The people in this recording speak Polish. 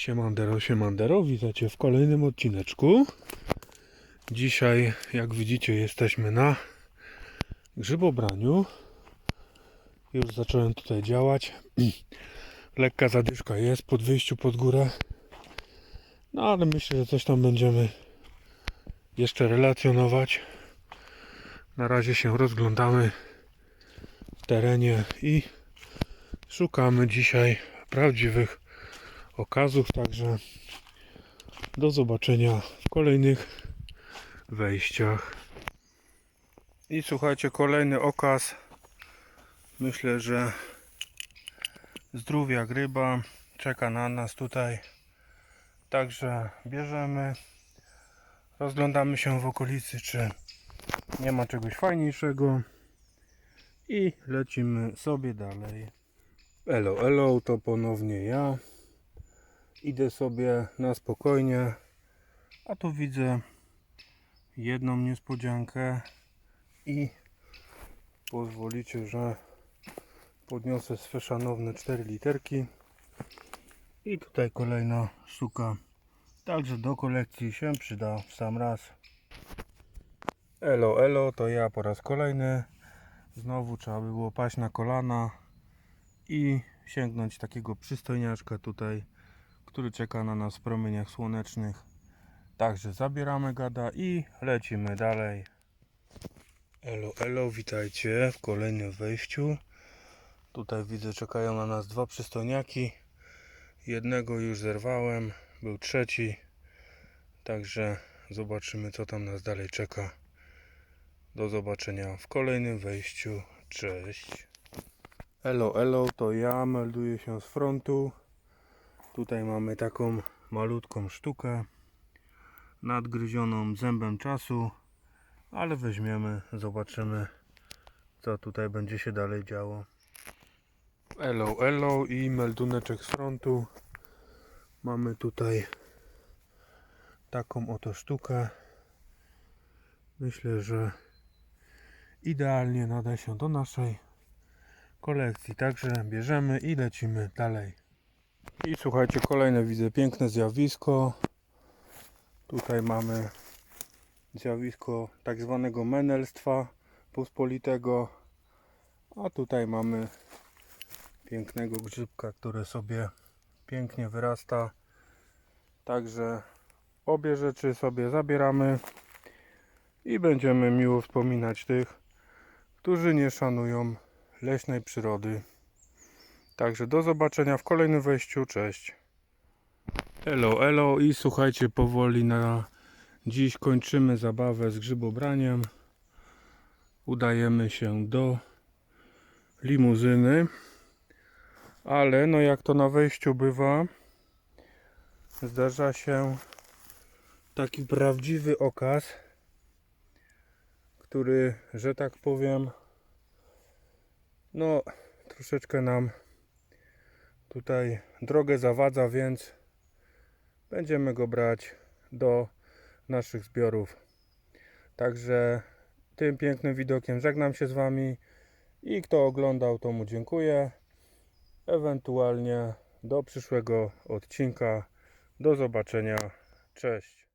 Siemandero, siemandero, witajcie w kolejnym odcineczku. Dzisiaj, jak widzicie, jesteśmy na grzybobraniu. Już zacząłem tutaj działać. Lekka zadyszka jest pod wyjściu pod górę. No ale myślę, że coś tam będziemy jeszcze relacjonować. Na razie się rozglądamy w terenie i szukamy dzisiaj prawdziwych okazów, także do zobaczenia w kolejnych wejściach. I słuchajcie, kolejny okaz. Myślę, że zdrówia gryba czeka na nas tutaj. Także bierzemy, rozglądamy się w okolicy, czy nie ma czegoś fajniejszego i lecimy sobie dalej. Elo, elo, to ponownie ja. Idę sobie na spokojnie, a tu widzę jedną niespodziankę i pozwolicie, że podniosę swe szanowne 4 literki. I tutaj kolejna sztuka. Także do kolekcji się przyda w sam raz. Elo elo to ja po raz kolejny. Znowu trzeba by było paść na kolana i sięgnąć takiego przystojniaczka tutaj który czeka na nas w promieniach słonecznych. Także zabieramy gada i lecimy dalej. Elo elo witajcie w kolejnym wejściu. Tutaj widzę czekają na nas dwa przystojniaki jednego już zerwałem był trzeci. Także zobaczymy co tam nas dalej czeka. Do zobaczenia w kolejnym wejściu. Cześć. Elo, elo, to ja melduję się z frontu. Tutaj mamy taką malutką sztukę nadgryzioną zębem czasu, ale weźmiemy, zobaczymy co tutaj będzie się dalej działo. Elo, elo i melduneczek z frontu. Mamy tutaj taką oto sztukę. Myślę, że idealnie nada się do naszej kolekcji. Także bierzemy i lecimy dalej. I słuchajcie, kolejne widzę piękne zjawisko. Tutaj mamy zjawisko tak zwanego menelstwa pospolitego. A tutaj mamy pięknego grzybka, który sobie pięknie wyrasta. Także obie rzeczy sobie zabieramy i będziemy miło wspominać tych, którzy nie szanują leśnej przyrody. Także do zobaczenia w kolejnym wejściu. Cześć. Elo, elo i słuchajcie, powoli na dziś kończymy zabawę z grzybobraniem. Udajemy się do limuzyny. Ale no jak to na wejściu bywa, zdarza się taki prawdziwy okaz, który, że tak powiem, no troszeczkę nam tutaj drogę zawadza, więc będziemy go brać do naszych zbiorów. Także tym pięknym widokiem żegnam się z Wami i kto oglądał, to mu dziękuję. Ewentualnie do przyszłego odcinka. Do zobaczenia. Cześć.